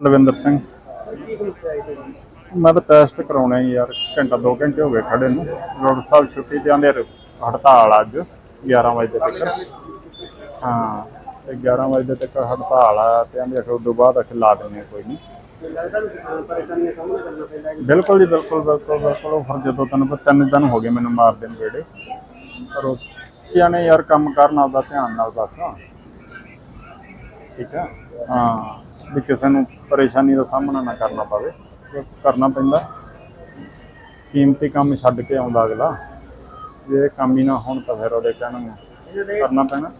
ਲਵਿੰਦਰ ਸਿੰਘ। ਮੈਂ ਤਾਂ ਟੈਸਟ ਕਰਾਉਣਾ ਹੀ ਯਾਰ, ਘੰਟਾ 2 ਘੰਟੇ ਹੋ ਗਏ ਖੜੇ ਨੂੰ। ਰੋਡ ਸਾਹਿਬ ਛੁੱਟੀ ਤੇ ਆਂਦੇ ਹੜਤਾਲ ਅੱਜ 11 ਵਜੇ ਤੱਕ। ਹਾਂ, ਤੇ 11 ਵਜੇ ਤੱਕ ਹੜਤਾਲ ਆ ਤੇ ਆਂਦੇ ਫਿਰ ਉਦੋਂ ਬਾਅਦ ਅਸੀਂ ਲਾ ਦਿੰਦੇ ਕੋਈ ਨਹੀਂ। ਬਿਲਕੁਲ ਜੀ, ਬਿਲਕੁਲ ਬਿਲਕੁਲ ਬਿਲਕੁਲ। ਫਿਰ ਜਦੋਂ ਤੈਨੂੰ ਪਤਾ, ਤਿੰਨ ਦਿਨ ਹੋ ਗਏ ਮੈਨੂੰ ਮਾਰਦੇ ਨੂੰ ਜਿਹੜੇ ਪਰ ਉਹ ਨੇ ਯਾਰ ਕੰਮ ਕਰਨ ਆਪਦਾ ਧਿਆਨ ਨਾਲ ਦੱਸ। ਠੀਕ ਆ? ਹਾਂ। ਵੀ ਕਿਸੇ ਨੂੰ ਪਰੇਸ਼ਾਨੀ ਦਾ ਸਾਹਮਣਾ ਨਾ ਕਰਨਾ ਪਵੇ ਕਰਨਾ ਪੈਂਦਾ। ਕੀਮਤੀ ਕੰਮ ਛੱਡ ਕੇ ਆਉਂਦਾ ਅਗਲਾ। ਜੇ ਕੰਮ ਹੀ ਨਾ ਹੋਣ ਤਾਂ ਫਿਰ ਉਹਦੇ ਕਹਿਣ ਨੂੰ ਕਰਨਾ ਪੈਣਾ।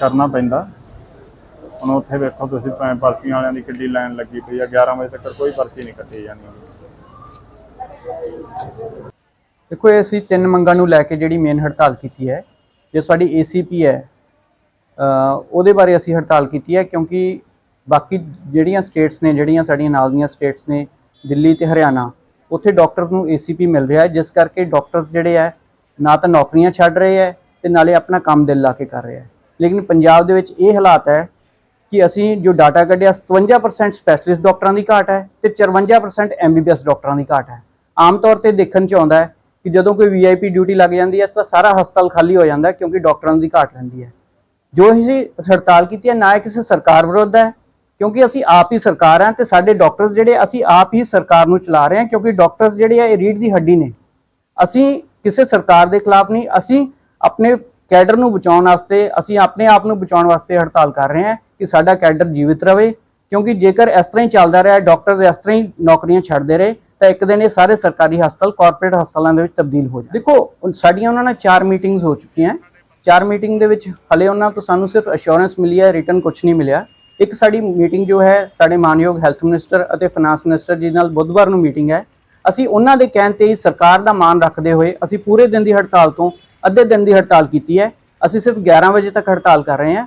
ਕਰਨਾ ਪੈਂਦਾ। ਹੁਣ ਉੱਥੇ ਵੇਖੋ ਤੁਸੀਂ ਭਾਵੇਂ ਪਰਚੀਆਂ ਵਾਲਿਆਂ ਦੀ ਕਿੱਡੀ ਲਾਈਨ ਲੱਗੀ ਪਈ ਆ 11 ਵਜੇ ਤੱਕ ਕੋਈ ਪਰਚੀ ਨਹੀਂ ਕੱਟੀ ਜਾਂਦੀ। ਦੇਖੋ ਇਹ ਅਸੀਂ ਤਿੰਨ ਮੰਗਾਂ ਨੂੰ ਲੈ ਕੇ ਜਿਹੜੀ ਮੇਨ ਹੜਤਾਲ ਕੀਤੀ ਹੈ ਜੋ ਸਾਡੀ ਏਸੀਪੀ ਹੈ ਅ, ਉਹਦੇ ਬਾਰੇ ਅਸੀਂ ਹੜਤਾਲ ਕੀਤੀ ਹੈ ਕਿਉਂਕਿ ਬਾਕੀ ਜਿਹੜੀਆਂ ਸਟੇਟਸ ਨੇ, ਜਿਹੜੀਆਂ ਸਾਡੀਆਂ ਨਾਲ ਦੀਆਂ ਸਟੇਟਸ ਨੇ, ਦਿੱਲੀ ਤੇ ਹਰਿਆਣਾ, ਉੱਥੇ ਡਾਕਟਰ ਨੂੰ ਏਸੀਪੀ ਮਿਲ ਰਿਹਾ ਹੈ, ਜਿਸ ਕਰਕੇ ਡਾਕਟਰਸ ਜਿਹੜੇ ਹੈ, ਨਾ ਤਾਂ ਨੌਕਰੀਆਂ ਛੱਡ ਰਹੇ ਹੈ ਤੇ ਨਾਲੇ ਆਪਣਾ ਕੰਮ ਦਿਲ ਲਾ ਕੇ ਕਰ ਰਹੇ ਹੈ। ਲੇਕਿਨ ਪੰਜਾਬ ਦੇ ਵਿੱਚ ਇਹ ਹਾਲਾਤ ਹੈ ਕਿ ਅਸੀਂ ਜੋ ਡਾਟਾ ਕੱਢਿਆ 57% ਸਪੈਸ਼ਲਿਸਟ ਡਾਕਟਰਾਂ ਦੀ ਘਾਟ ਹੈ ਤੇ 54% ਐਮਬੀਬੀਐਸ ਡਾਕਟਰਾਂ ਦੀ ਘਾਟ ਹੈ। ਆਮ ਤੌਰ ਤੇ ਦੇਖਣ ਚ ਆਉਂਦਾ ਹੈ ਕਿ ਜਦੋਂ ਕੋਈ ਵੀਆਈਪੀ ਡਿਊਟੀ ਲੱਗ ਜਾਂਦੀ ਹੈ, ਤਾਂ ਸਾਰਾ ਹਸਪਤਾਲ ਖਾਲੀ ਹੋ ਜਾਂਦਾ ਕਿਉਂਕਿ ਡਾਕਟਰਾਂ ਦੀ ਘਾਟ ਰਹਿੰਦੀ ਹੈ। ਜੋ ਅਸੀਂ ਹੜਤਾਲ ਕੀਤੀ ਹੈ, ਨਾ ਕਿਸੇ ਸਰਕਾਰ ਵਿਰੁੱਧ ਹੈ ਕਿਉਂਕਿ ਅਸੀਂ ਆਪ ਹੀ ਸਰਕਾਰ ਹਾਂ ਤੇ ਸਾਡੇ ਡਾਕਟਰਸ ਜਿਹੜੇ ਅਸੀਂ ਆਪ ਹੀ ਸਰਕਾਰ ਨੂੰ ਚਲਾ ਰਹੇ ਹਾਂ ਕਿਉਂਕਿ ਡਾਕਟਰਸ ਜਿਹੜੇ ਆ, ਇਹ ਰੀੜ ਦੀ ਹੱਡੀ ਨੇ। ਅਸੀਂ ਕਿਸੇ ਸਰਕਾਰ ਦੇ ਖਿਲਾਫ ਨਹੀਂ, ਅਸੀਂ ਆਪਣੇ ਕੈਡਰ ਨੂੰ ਬਚਾਉਣ ਵਾਸਤੇ, ਅਸੀਂ ਆਪਣੇ ਆਪ ਨੂੰ ਬਚਾਉਣ ਵਾਸਤੇ ਹੜਤਾਲ ਕਰ ਰਹੇ ਹਾਂ ਕਿ ਸਾਡਾ ਕੈਡਰ ਜੀਵਿਤ ਰਹੇ, ਕਿਉਂਕਿ ਜੇਕਰ ਇਸ ਤਰ੍ਹਾਂ ਹੀ ਚੱਲਦਾ ਰਿਹਾ ਡਾਕਟਰ ਇਸ ਤਰ੍ਹਾਂ ਹੀ ਨੌਕਰੀਆਂ ਛੱਡਦੇ ਰਹੇ, ਤਾਂ ਇੱਕ ਦਿਨ ਇਹ ਸਾਰੇ ਸਰਕਾਰੀ ਹਸਪਤਾਲ ਕਾਰਪੋਰੇਟ ਹਸਪਤਾਲਾਂ ਦੇ ਵਿੱਚ ਤਬਦੀਲ ਹੋ ਜਾਣ ਦੇਖੋ ਸਾਡੀਆਂ ਉਹਨਾਂ ਨਾਲ ਚਾਰ ਮੀਟਿੰਗਸ ਹੋ ਚੁੱਕੀਆਂ। ਚਾਰ ਮੀਟਿੰਗ ਦੇ ਵਿੱਚ ਹਲੇ ਉਹਨਾਂ ਤੋਂ ਸਾਨੂੰ ਸਿਰਫ ਅਸ਼ੋਰੈਂਸ ਮਿਲੀ ਹੈ ਰਿਟਰਨ ਕੁਝ ਨਹੀਂ ਮਿਲਿਆ। ਇੱਕ ਸਾਡੀ ਮੀਟਿੰਗ ਜੋ ਹੈ, ਸਾਡੇ ਮਾਨਯੋਗ ਹੈਲਥ ਮਿਨਿਸਟਰ ਅਤੇ ਫਾਈਨਾਂਸ ਮਿਨਿਸਟਰ ਜੀ ਨਾਲ ਬੁੱਧਵਾਰ ਨੂੰ ਮੀਟਿੰਗ ਹੈ। ਅਸੀਂ ਉਹਨਾਂ ਦੇ ਕਹਿਣ ਤੇ ਹੀ ਸਰਕਾਰ ਦਾ ਮਾਨ ਰੱਖਦੇ ਹੋਏ ਅਸੀਂ ਪੂਰੇ ਦਿਨ ਦੀ ਹੜਤਾਲ ਤੋਂ ਅੱਧੇ ਦਿਨ ਦੀ ਹੜਤਾਲ ਕੀਤੀ ਹੈ। ਅਸੀਂ ਸਿਰਫ 11 ਵਜੇ ਤੱਕ ਹੜਤਾਲ ਕਰ ਰਹੇ ਹਾਂ।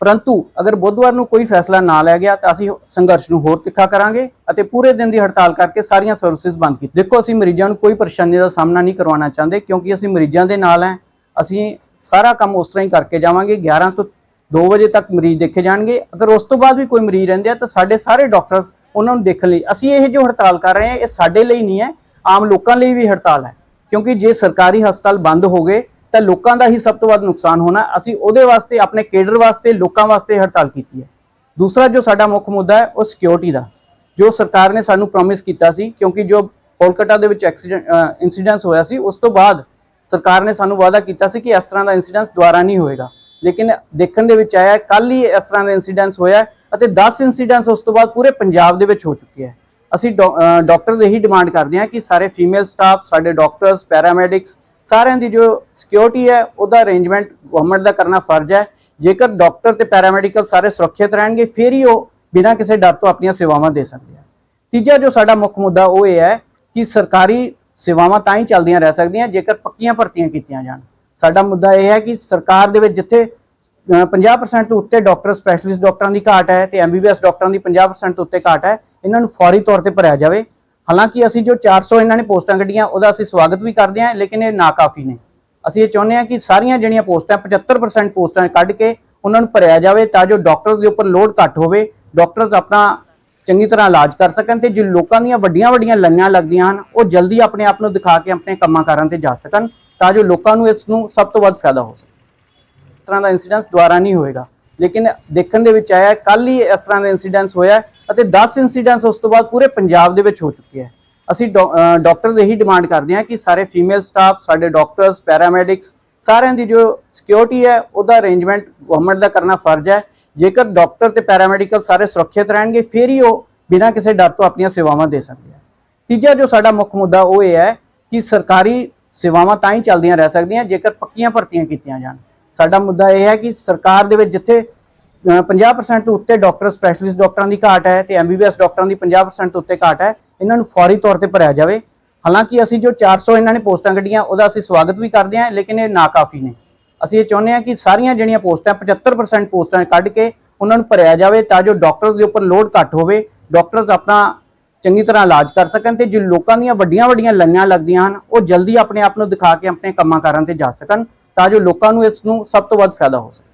ਪਰੰਤੂ ਅਗਰ ਬੁੱਧਵਾਰ ਨੂੰ ਕੋਈ ਫੈਸਲਾ ਨਾ ਲਿਆ ਗਿਆ ਤਾਂ ਅਸੀਂ ਸੰਘਰਸ਼ ਨੂੰ ਹੋਰ ਤਿੱਖਾ ਕਰਾਂਗੇ ਅਤੇ ਪੂਰੇ ਦਿਨ ਦੀ ਹੜਤਾਲ ਕਰਕੇ ਸਾਰੀਆਂ ਸਰਵਿਸਿਜ਼ ਬੰਦ ਕੀਤੀ ਦੇਖੋ, ਅਸੀਂ ਮਰੀਜ਼ਾਂ ਨੂੰ ਕੋਈ ਪਰੇਸ਼ਾਨੀ ਦਾ ਸਾਹਮਣਾ ਨਹੀਂ ਕਰਵਾਉਣਾ ਚਾਹੁੰਦੇ ਕਿਉਂਕਿ ਅਸੀਂ ਮਰੀਜ਼ਾਂ ਦੇ ਨਾਲ ਹੈ। ਅਸੀਂ ਸਾਰਾ ਕੰਮ ਉਸ ਤਰ੍ਹਾਂ ਹੀ ਕਰਕੇ ਜਾਵਾਂਗੇ। 11 ਤੋਂ 2 ਵਜੇ ਤੱਕ ਮਰੀਜ਼ ਦੇਖੇ ਜਾਣਗੇ। ਅਗਰ ਉਸ ਤੋਂ ਬਾਅਦ ਵੀ ਕੋਈ ਮਰੀਜ਼ ਰਹਿੰਦੇ ਆ, ਤਾਂ ਸਾਡੇ ਸਾਰੇ ਡਾਕਟਰਸ ਉਹਨਾਂ ਨੂੰ ਦੇਖਣ ਲਈ, ਅਸੀਂ ਇਹ ਜੋ ਹੜਤਾਲ ਕਰ ਰਹੇ ਹਾਂ, ਇਹ ਸਾਡੇ ਲਈ ਨਹੀਂ ਹੈ, ਆਮ ਲੋਕਾਂ ਲਈ ਵੀ ਹੜਤਾਲ ਹੈ। ਕਿਉਂਕਿ ਜੇ ਸਰਕਾਰੀ ਹਸਪਤਾਲ ਬੰਦ ਹੋ ਗਏ, ਤਾਂ ਲੋਕਾਂ ਦਾ ਹੀ ਸਭ ਤੋਂ ਵੱਧ ਨੁਕਸਾਨ ਹੋਣਾ, ਅਸੀਂ ਉਹਦੇ ਵਾਸਤੇ, ਆਪਣੇ ਕੇਡਰ ਵਾਸਤੇ, ਲੋਕਾਂ ਵਾਸਤੇ ਹੜਤਾਲ ਕੀਤੀ ਹੈ। ਦੂਸਰਾ ਜੋ ਸਾਡਾ ਮੁੱਖ ਮੁੱਦਾ ਹੈ, ਉਹ ਸਿਕਿਉਰਿਟੀ ਦਾ। ਜੋ ਸਰਕਾਰ ਨੇ ਸਾਨੂੰ ਪ੍ਰੋਮਿਸ ਕੀਤਾ ਸੀ, ਕਿਉਂਕਿ ਜੋ ਕੋਲਕਾਤਾ ਦੇ ਵਿੱਚ ਐਕਸੀਡੈਂਟ ਇਨਸੀਡੈਂਸ ਹੋਇਆ ਸੀ, ਉਸ ਤੋਂ ਬਾਅਦ ਸਰਕਾਰ ਨੇ ਸਾਨੂੰ ਵਾਅਦਾ ਕੀਤਾ ਸੀ ਕਿ ਇਸ ਤਰ੍ਹਾਂ ਦਾ ਇਨਸੀਡੈਂਸ ਦੁਬਾਰਾ ਨਹੀਂ ਹੋਏਗਾ। ਲੇਕਿਨ ਦੇਖਣ ਦੇ ਵਿੱਚ ਆਇਆ ਕੱਲ ਹੀ ਇਸ ਤਰ੍ਹਾਂ ਦਾ ਇਨਸੀਡੈਂਸ ਹੋਇਆ ਅਤੇ 10 ਇਨਸੀਡੈਂਸ ਉਸ ਤੋਂ ਬਾਅਦ ਪੂਰੇ ਪੰਜਾਬ ਦੇ ਵਿੱਚ ਹੋ ਚੁੱਕੇ ਹੈ। ਅਸੀਂ ਡਾਕਟਰਸ ਇਹੀ ਡਿਮਾਂਡ ਕਰਦੇ ਹਾਂ ਕਿ ਸਾਰੇ ਫੀਮੇਲ ਸਟਾਫ ਸਾਡੇ ਡਾਕਟਰਸ ਪੈਰਾਮੈਡਿਕਸ ਸਾਰਿਆਂ ਦੀ ਜੋ ਸਿਕਿਉਰਿਟੀ ਹੈ, ਉਹਦਾ ਅਰੇਂਜਮੈਂਟ ਗਵਰਨਮੈਂਟ ਦਾ ਕਰਨਾ ਫਰਜ਼ ਹੈ। ਜੇਕਰ ਡਾਕਟਰ ਤੇ ਪੈਰਾਮੈਡੀਕਲ ਸਾਰੇ ਸੁਰੱਖਿਅਤ ਰਹਿਣਗੇ, ਫਿਰ ਹੀ ਉਹ ਬਿਨਾਂ ਕਿਸੇ ਡਰ ਤੋਂ ਆਪਣੀਆਂ ਸੇਵਾਵਾਂ ਦੇ ਸਕਦੇ ਆ ਤੀਜਾ ਜੋ ਸਾਡਾ ਮੁੱਖ ਮੁੱਦਾ ਉਹ ਇਹ ਹੈ ਕਿ ਸਰਕਾਰੀ ਸੇਵਾਵਾਂ ਤਾਂ ਹੀ ਚੱਲਦੀਆਂ ਰਹਿ ਸਕਦੀਆਂ ਜੇਕਰ ਪੱਕੀਆਂ ਭਰਤੀਆਂ ਕੀਤੀਆਂ ਜਾਣ। ਸਾਡਾ ਮੁੱਦਾ ਇਹ ਹੈ ਕਿ ਸਰਕਾਰ ਦੇ ਵਿੱਚ ਜਿੱਥੇ, ਅਹ 50% ਤੋਂ ਉੱਤੇ ਡਾਕਟਰ, ਸਪੈਸ਼ਲਿਸਟ ਡਾਕਟਰਾਂ ਦੀ ਘਾਟ ਹੈ ਤੇ ਐਮਬੀਬੀਐਸ ਡਾਕਟਰਾਂ ਦੀ 50% ਤੋਂ ਉੱਤੇ ਘਾਟ ਹੈ, ਇਹਨਾਂ ਨੂੰ ਫੌਰੀ ਤੌਰ ਤੇ ਭਰਿਆ ਜਾਵੇ। ਹਾਲਾਂਕਿ ਅਸੀਂ ਜੋ 400 ਇਹਨਾਂ ਨੇ ਪੋਸਟਾਂ ਕੱਢੀਆਂ, ਉਹਦਾ ਅਸੀਂ ਸਵਾਗਤ ਵੀ ਕਰਦੇ ਹਾਂ, ਲੇਕਿਨ ਇਹ ਨਾਕਾਫੀ ਨੇ। ਅਸੀਂ ਇਹ ਚਾਹੁੰਦੇ ਹਾਂ ਕਿ ਸਾਰੀਆਂ ਜਿਹੜੀਆਂ ਪੋਸਟਾਂ 75% ਪੋਸਟਾਂ ਕੱਢ ਕੇ ਉਹਨਾਂ ਨੂੰ ਭਰਿਆ ਜਾਵੇ ਤਾਂ ਜੋ ਡਾਕਟਰਸ ਦੇ ਉੱਪਰ ਲੋਡ ਘੱਟ ਹੋਵੇ, ਡਾਕਟਰਸ ਆਪਣਾ ਚੰਗੀ ਤਰ੍ਹਾਂ ਇਲਾਜ ਕਰ ਸਕਣ ਤੇ ਜੋ ਲੋਕਾਂ ਦੀਆਂ ਵੱਡੀਆਂ ਵੱਡੀਆਂ ਲਾਈਨਾਂ ਲੱਗਦੀਆਂ ਹਨ, ਉਹ ਜਲਦੀ ਆਪਣੇ ਆਪ ਨੂੰ ਦਿਖਾ ਕੇ ਆਪਣੇ ਕੰਮਾਂ ਕਾਰਾਂ ਤੇ ਜਾ ਸਕਣ। ਤਾਂ ਜੋ ਲੋਕਾਂ ਨੂੰ ਇਸ ਨੂੰ ਸਭ ਤੋਂ ਵੱਧ ਫਾਇਦਾ ਹੋ ਸਕੇ। ਇਸ ਤਰ੍ਹਾਂ ਦਾ ਇਨਸੀਡੈਂਸ ਦੁਬਾਰਾ ਨਹੀਂ ਹੋਏਗਾ। ਲੇਕਿਨ ਦੇਖਣ ਦੇ ਵਿੱਚ ਆਇਆ ਕੱਲ ਹੀ ਇਸ ਤਰ੍ਹਾਂ ਦਾ ਇਨਸੀਡੈਂਸ ਹੋਇਆ ਅਤੇ 10 ਇਨਸੀਡੈਂਸ ਉਸ ਤੋਂ ਬਾਅਦ ਪੂਰੇ ਪੰਜਾਬ ਦੇ ਵਿੱਚ ਹੋ ਚੁੱਕੇ ਹੈ। ਅਸੀਂ ਡਾਕਟਰਸ ਇਹੀ ਡਿਮਾਂਡ ਕਰਦੇ ਹਾਂ ਕਿ ਸਾਰੇ ਫੀਮੇਲ ਸਟਾਫ ਸਾਡੇ ਡਾਕਟਰਸ ਪੈਰਾਮੈਡਿਕਸ ਸਾਰਿਆਂ ਦੀ ਜੋ ਸਿਕਿਉਰਿਟੀ ਹੈ, ਉਹਦਾ ਅਰੇਂਜਮੈਂਟ ਗਵਰਨਮੈਂਟ ਦਾ ਕਰਨਾ ਫਰਜ਼ ਹੈ। ਜੇਕਰ ਡਾਕਟਰ ਤੇ ਪੈਰਾਮੈਡੀਕਲ ਸਾਰੇ ਸੁਰੱਖਿਅਤ ਰਹਿਣਗੇ, ਫਿਰ ਹੀ ਉਹ ਬਿਨਾਂ ਕਿਸੇ ਡਰ ਤੋਂ ਆਪਣੀਆਂ ਸੇਵਾਵਾਂ ਦੇ ਸਕਦੇ ਆ ਤੀਜਾ ਜੋ ਸਾਡਾ ਮੁੱਖ ਮੁੱਦਾ ਉਹ ਇਹ ਹੈ ਕਿ ਸਰਕਾਰੀ ਸੇਵਾਵਾਂ ਤਾਂ ਹੀ ਚੱਲਦੀਆਂ ਰਹਿ ਸਕਦੀਆਂ, ਜੇਕਰ ਪੱਕੀਆਂ ਭਰਤੀਆਂ ਕੀਤੀਆਂ ਜਾਣ। ਸਾਡਾ ਮੁੱਦਾ ਇਹ ਹੈ ਕਿ ਸਰਕਾਰ ਦੇ ਵਿੱਚ ਜਿੱਥੇ, ਅਹ 50% ਤੋਂ ਉੱਤੇ ਡਾਕਟਰ ਸਪੈਸ਼ਲਿਸਟ ਡਾਕਟਰਾਂ ਦੀ ਘਾਟ ਹੈ ਤੇ ਐਮਬੀਬੀਐਸ ਡਾਕਟਰਾਂ ਦੀ 50% ਤੋਂ ਉੱਤੇ ਘਾਟ ਹੈ, ਇਹਨਾਂ ਨੂੰ ਫੌਰੀ ਤੌਰ ਤੇ ਭਰਿਆ ਜਾਵੇ। ਹਾਲਾਂਕਿ ਅਸੀਂ ਜੋ 400 ਇਹਨਾਂ ਨੇ ਪੋਸਟਾਂ ਕੱਢੀਆਂ, ਉਹਦਾ ਅਸੀਂ ਸਵਾਗਤ ਵੀ ਕਰਦੇ ਹਾਂ, ਲੇਕਿਨ ਇਹ ਨਾਕਾਫੀ ਨੇ। ਅਸੀਂ ਇਹ ਚਾਹੁੰਦੇ ਹਾਂ ਕਿ ਸਾਰੀਆਂ ਜਿਹੜੀਆਂ ਪੋਸਟਾਂ 75% ਪੋਸਟਾਂ ਕੱਢ ਕੇ ਉਹਨਾਂ ਨੂੰ ਭਰਿਆ ਜਾਵੇ, ਤਾਂ ਜੋ ਡਾਕਟਰਸ ਦੇ ਉੱਪਰ ਲੋਡ ਘੱਟ ਹੋਵੇ, ਡਾਕਟਰਸ ਆਪਣਾ ਚੰਗੀ ਤਰ੍ਹਾਂ ਇਲਾਜ ਕਰ ਸਕਣ ਤੇ ਜੋ ਲੋਕਾਂ ਦੀਆਂ ਵੱਡੀਆਂ ਵੱਡੀਆਂ ਲਾਈਨਾਂ ਲੱਗਦੀਆਂ ਹਨ, ਉਹ ਜਲਦੀ ਆਪਣੇ ਆਪ ਨੂੰ ਦਿਖਾ ਕੇ ਆਪਣੇ ਕੰਮਾਂ ਕਾਰਾਂ ਤੇ ਜਾ ਸਕਣ ਤਾਂ ਜੋ ਲੋਕਾਂ ਨੂੰ ਇਸ ਨੂੰ ਸਭ ਤੋਂ ਵੱਧ ਫਾਇਦਾ ਹੋ ਸਕੇ।